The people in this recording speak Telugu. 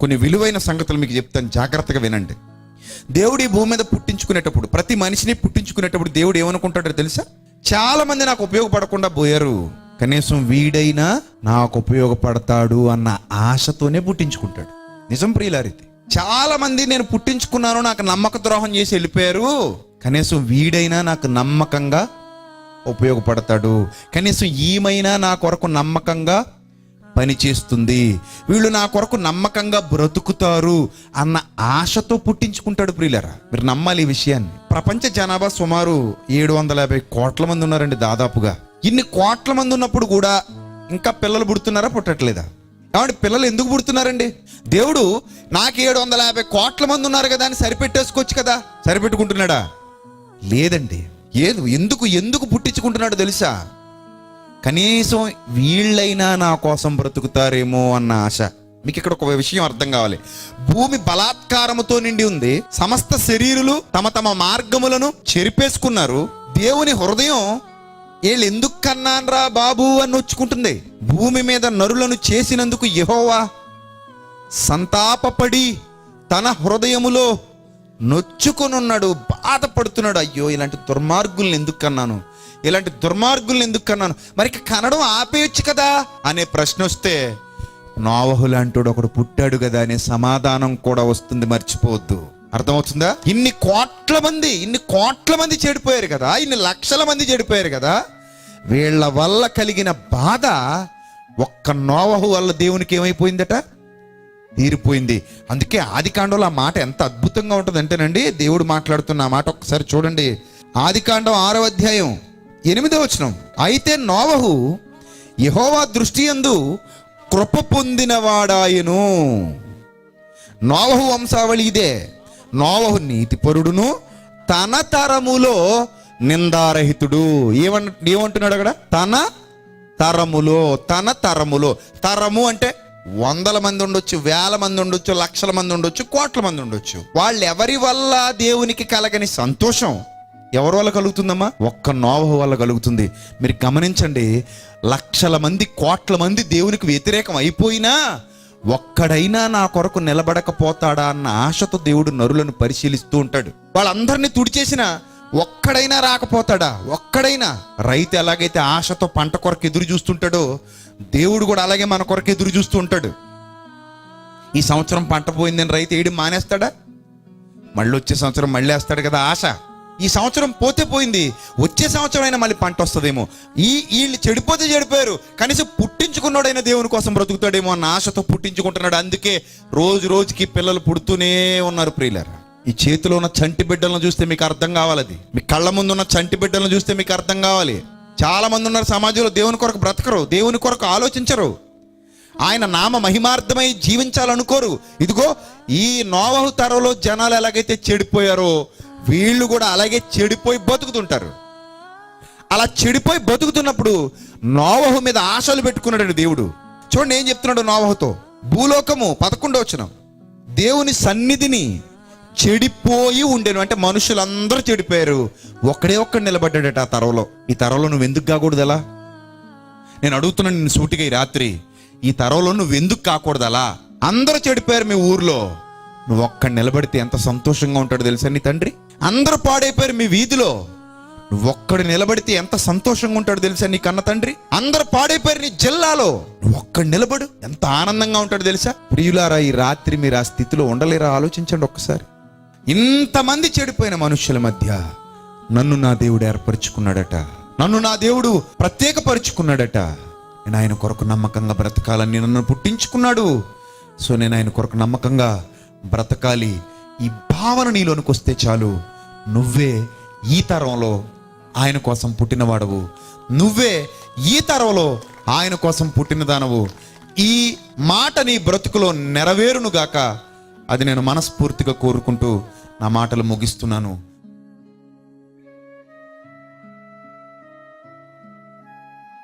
కొన్ని విలువైన సంగతులు మీకు చెప్తాను. జాగ్రత్తగా వినండి. దేవుడు ఈ భూమి మీద పుట్టించుకునేటప్పుడు ప్రతి మనిషిని పుట్టించుకునేటప్పుడు దేవుడు ఏమనుకుంటాడో తెలుసా? చాలా మంది నాకు ఉపయోగపడకుండా పోయారు. కనీసం వీడైనా నాకు ఉపయోగపడతాడు అన్న ఆశతోనే పుట్టించుకుంటాడు. నిజం ప్రియులారితి చాలా మంది నేను పుట్టించుకున్నాను నాకు నమ్మక ద్రోహం చేసి వెళ్ళిపోయారు. కనీసం వీడైనా నాకు నమ్మకంగా ఉపయోగపడతాడు. కనీసం ఈమైనా నా కొరకు నమ్మకంగా పనిచేస్తుంది వీళ్ళు నా కొరకు నమ్మకంగా బ్రతుకుతారు అన్న ఆశతో పుట్టించుకుంటాడు ప్రియులరా. మీరు నమ్మాలి ఈ విషయాన్ని. ప్రపంచ జనాభా సుమారు ఏడు వందల యాభై కోట్ల మంది ఉన్నారండి దాదాపుగా. ఇన్ని కోట్ల మంది ఉన్నప్పుడు కూడా ఇంకా పిల్లలు పుడుతున్నారా పుట్టట్లేదా? కాబట్టి పిల్లలు ఎందుకు పుడుతున్నారండి? దేవుడు నాకు ఏడు వందల యాభై కోట్ల మంది ఉన్నారు కదా అని సరిపెట్టేసుకోవచ్చు కదా. సరిపెట్టుకుంటున్నాడా? లేదండి. ఏదు ఎందుకు ఎందుకు పుట్టించుకుంటున్నాడో తెలుసా? కనీసం వీళ్ళైనా నా కోసం బ్రతుకుతారేమో అన్న ఆశ. మీకు ఇక్కడ ఒక విషయం అర్థం కావాలి. భూమి బలాత్కారముతో నిండి ఉంది. సమస్త శరీరులు తమ తమ మార్గములను చెరిపేసుకున్నారు. దేవుని హృదయం వీళ్ళు ఎందుకు కన్నాన్రా బాబు అని నొచ్చుకుంటుంది. భూమి మీద నరులను చేసినందుకు యహోవా సంతాపపడి తన హృదయములో నొచ్చుకొనున్నాడు బాధపడుతున్నాడు. అయ్యో ఇలాంటి దుర్మార్గుల్ని ఎందుకు కన్నాను? ఇలాంటి దుర్మార్గుల్ని ఎందుకు కన్నాను? మరి కనడం ఆపేయచ్చు కదా? అనే ప్రశ్న వస్తే నోవహు లాంటోడు ఒకడు పుట్టాడు కదా అనే సమాధానం కూడా వస్తుంది మర్చిపోవద్దు. అర్థమవుతుందా? ఇన్ని కోట్ల మంది ఇన్ని కోట్ల మంది చెడిపోయారు కదా ఇన్ని లక్షల మంది చెడిపోయారు కదా వీళ్ళ వల్ల కలిగిన బాధ ఒక్క నోవహు వల్ల దేవునికి ఏమైపోయిందట? తీరిపోయింది. అందుకే ఆది కాండంలో ఆ మాట ఎంత అద్భుతంగా ఉంటుంది అంటేనండి దేవుడు మాట్లాడుతున్న ఆ మాట ఒక్కసారి చూడండి. ఆది కాండం ఆరో అధ్యాయం. ఎనిమిదో వచనం. అయితే నోవహు యహోవా దృష్టి యందు కృప పొందినవాడాయను. నోవహు వంశావళి ఇదే. నోవహు నీతిపరుడును తన తరములో నిందారహితుడు. ఏమన్ ఏమంటున్నాడు అక్కడ? తన తరములో తన తరములో. తరము అంటే వందల మంది ఉండొచ్చు వేల మంది ఉండొచ్చు లక్షల మంది ఉండొచ్చు కోట్ల మంది ఉండొచ్చు. వాళ్ళు ఎవరి వల్ల దేవునికి కలగని సంతోషం? ఎవరి వల్ల కలుగుతుందమ్మా? ఒక్క నోవహు వల్ల కలుగుతుంది. మీరు గమనించండి లక్షల మంది కోట్ల మంది దేవునికి వ్యతిరేకం అయిపోయినా ఒక్కడైనా నా కొరకు నిలబడకపోతాడా అన్న ఆశతో దేవుడు నరులను పరిశీలిస్తూ ఉంటాడు. వాళ్ళందరినీ తుడిచేసిన ఒక్కడైనా రాకపోతాడా? ఒక్కడైనా. రైతు ఎలాగైతే ఆశతో పంట కొరకు ఎదురు చూస్తుంటాడో దేవుడు కూడా అలాగే మన కొరకు ఎదురు చూస్తూ ఉంటాడు. ఈ సంవత్సరం పంట పోయిందని రైతు ఏడు మానేస్తాడా? మళ్ళీ వచ్చే సంవత్సరం మళ్ళీ వేస్తాడు కదా ఆశ. ఈ సంవత్సరం పోతే పోయింది. వచ్చే సంవత్సరం అయినా మళ్ళీ పంట వస్తుందేమో. ఈ వీళ్ళు చెడిపోతే చెడిపోయారు. కనీసం పుట్టించుకున్నాడైనా దేవుని కోసం బ్రతుకుతాడేమో అన్న ఆశతో పుట్టించుకుంటున్నాడు. అందుకే రోజు రోజుకి పిల్లలు పుడుతూనే ఉన్నారు ప్రియులర్. ఈ చేతిలో ఉన్న చంటి బిడ్డలను చూస్తే మీకు అర్థం కావాలి. అది మీ కళ్ళ ముందు ఉన్న చంటి బిడ్డలను చూస్తే మీకు అర్థం కావాలి. చాలా మంది ఉన్నారు సమాజంలో దేవుని కొరకు బ్రతకరు దేవుని కొరకు ఆలోచించరు. ఆయన నామ మహిమార్థమై జీవించాలనుకోరు. ఇదిగో ఈ నోవహు తరంలో జనాలు ఎలాగైతే చెడిపోయారో వీళ్ళు కూడా అలాగే చెడిపోయి బతుకుతుంటారు. అలా చెడిపోయి బతుకుతున్నప్పుడు నోవహు మీద ఆశలు పెట్టుకున్నాడు దేవుడు. చూడండి ఏం చెప్తున్నాడు నోవహుతో? భూలోకము పదకొండో వచ్చిన దేవుని సన్నిధిని చెడిపోయి ఉండేను. అంటే మనుషులందరూ చెడిపోయారు. ఒక్కడే ఒక్కడు నిలబడ్డాడట ఆ తరవలో. ఈ తరవలో నువ్వు ఎందుకు కాకూడదు నేను అడుగుతున్నాను నిన్ను సూటిగా ఈ రాత్రి ఈ తరవలో నువ్వు ఎందుకు కాకూడదు అలా అందరూ చెడిపోయారు మీ ఊర్లో. నువ్వు ఒక్కడ నిలబడితే ఎంత సంతోషంగా ఉంటాడో తెలుసా నీ తండ్రి? అందరూ పాడైపోయారు మీ వీధిలో. నువ్వు ఒక్కడు నిలబడితే ఎంత సంతోషంగా ఉంటాడో తెలుసా నీ కన్న తండ్రి? అందరు పాడైపోయారు నీ జిల్లాలో. నువ్వు ఒక్కడు నిలబడు ఎంత ఆనందంగా ఉంటాడో తెలుసా? ప్రియులారా ఈ రాత్రి మీరు ఆ స్థితిలో ఉండలేరా? ఆలోచించండి ఒక్కసారి. ఇంతమంది చెడిపోయిన మనుషుల మధ్య నన్ను నా దేవుడు ఏర్పరచుకున్నాడట. నన్ను నా దేవుడు ప్రత్యేకపరుచుకున్నాడట. నేను ఆయన కొరకు నమ్మకంగా బ్రతకాలని నన్ను పుట్టించుకున్నాడు. సో నేను ఆయన కొరకు నమ్మకంగా బ్రతకాలి. ఈ భావన నీలోనికి వస్తే చాలు. నువ్వే ఈ తరంలో ఆయన కోసం పుట్టినవాడవు. నువ్వే ఈ తరంలో ఆయన కోసం పుట్టినదానవు. ఈ మాట నీ బ్రతుకులో నెరవేరునుగాక అది నేను మనస్ఫూర్తిగా కోరుకుంటూ నా మాటలు ముగిస్తున్నాను.